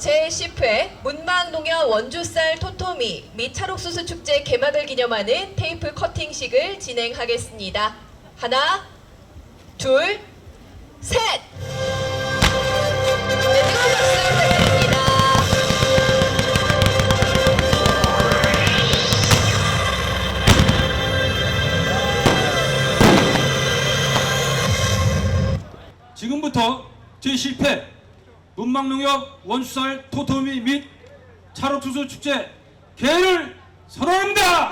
제10회 문방농협 원주쌀 토토미 및 찰옥수수 축제 개막을 기념하는 테이프 커팅식을 진행하겠습니다. 하나, 둘, 셋! 네. 지금부터 제10회 문망농협 원수살 토토미 및 찰옥수수 축제 개를 선언합니다.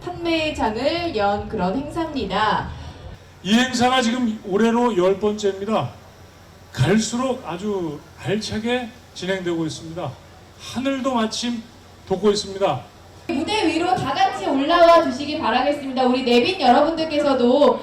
판매장을 연 그런 행사입니다. 이 행사가 지금 올해로 열 번째입니다. 갈수록 아주 알차게 진행되고 있습니다. 하늘도 마침 돋고 있습니다. 무대 위로 다 같이 올라와 주시기 바라겠습니다. 우리 내빈 여러분들께서도